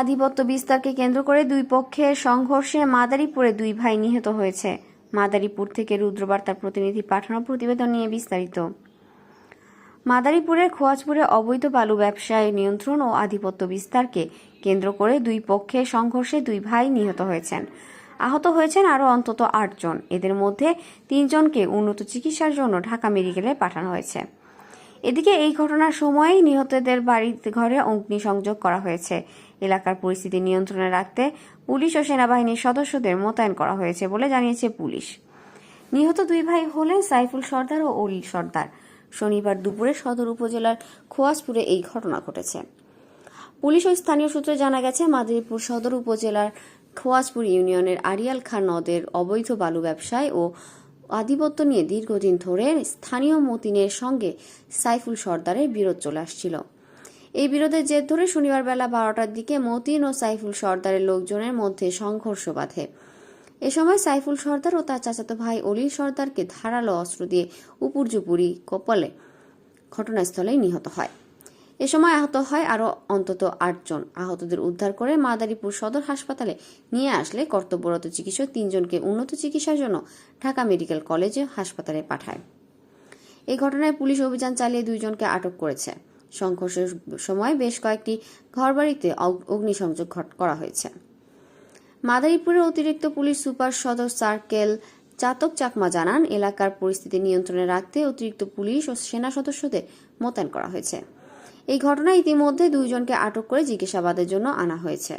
আধিপত্য বিস্তারকে কেন্দ্র করে দুই পক্ষের সংঘর্ষে মাদারীপুরে দুই ভাই নিহত হয়েছে। মাদারীপুর থেকে রুদ্রবার্তার প্রতিনিধি পাঠানো প্রতিবেদন নিয়ে বিস্তারিত। মাদারীপুরের খোয়াজপুরে অবৈধ বালু ব্যবসায় নিয়ন্ত্রণ ও আধিপত্য বিস্তারকে কেন্দ্র করে দুই পক্ষের সংঘর্ষে দুই ভাই নিহত হয়েছেন। আহত হয়েছেন আরও অন্তত আটজন এদের মধ্যে তিনজনকে উন্নত চিকিৎসার জন্য ঢাকা মেডিকেলে পাঠানো হয়েছে। এদিকে এই ঘটনার সময়েই নিহতদের বাড়িতে ঘরে অগ্নিসংযোগ করা হয়েছে। এলাকার পরিস্থিতি নিয়ন্ত্রণে রাখতে পুলিশ ও সেনাবাহিনীর সদস্যদের মোতায়েন করা হয়েছে বলে জানিয়েছে পুলিশ। নিহত দুই ভাই হলেন সাইফুল সর্দার ও অলিল সর্দার। শনিবার দুপুরে সদর উপজেলার খোয়াজপুরে এই ঘটনা ঘটেছে। পুলিশ ও স্থানীয় সূত্রে জানা গেছে, মাদারীপুর সদর উপজেলার খোয়াজপুর ইউনিয়নের আরিয়াল খান নদের অবৈধ বালু ব্যবসায় ও আধিপত্য নিয়ে দীর্ঘদিন ধরে স্থানীয় মতিনের সঙ্গে সাইফুল সর্দারের বিরোধ চলে আসছিল। এই বিরোধের জের ধরে শনিবার বেলা বারোটার দিকে মতিন ও সাইফুল সর্দারের লোকজনের মধ্যে সংঘর্ষ বাধে। এ সময় সাইফুল সর্দার ও তার চাচাতো ভাই অলিল সর্দারকে ধারালো অস্ত্র দিয়ে উপুরজুপুরি কপালে ঘটনাস্থলেই নিহত হয়। এ সময় আহত হয় আরও অন্তত আটজন। আহতদের উদ্ধার করে মাদারীপুর সদর হাসপাতালে নিয়ে আসলে কর্তব্যরত চিকিৎসক তিনজনকে উন্নত চিকিৎসার জন্য ঢাকা মেডিকেল কলেজে হাসপাতালে পাঠায়। এই ঘটনায় পুলিশ অভিযান চালিয়ে দুইজনকে আটক করেছে। সংঘর্ষের সময় বেশ কয়েকটি ঘরবাড়িতে অগ্নিসংযোগ করা হয়েছে। মাদারীপুরের অতিরিক্ত পুলিশ সুপার সদর সার্কেল চাতক চাকমা জানান, এলাকার পরিস্থিতি নিয়ন্ত্রণে রাখতে অতিরিক্ত পুলিশ ও সেনা সদস্যদের মোতায়েন করা হয়েছে। এই ঘটনায় ইতিমধ্যে দুইজনকে আটক করে জিজ্ঞাসাবাদের জন্য আনা হয়েছে।